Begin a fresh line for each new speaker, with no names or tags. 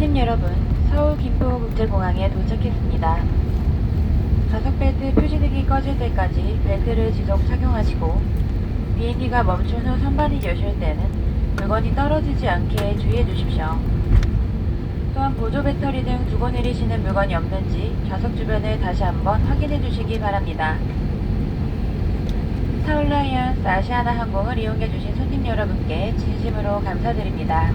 여러분, 서울 김포국제공항에 도착했습니다. 좌석벨트 표지등이 꺼질 때까지 벨트를 지속 착용하시고 비행기가 멈춘 후 선반이 여실 때는 물건이 떨어지지 않게 주의해 주십시오. 또한 보조 배터리 등 두고 내리시는 물건이 없는지 좌석 주변을 다시 한번 확인해 주시기 바랍니다. 스타올라이언스 아시아나 항공을 이용해 주신 손님 여러분께 진심으로 감사드립니다.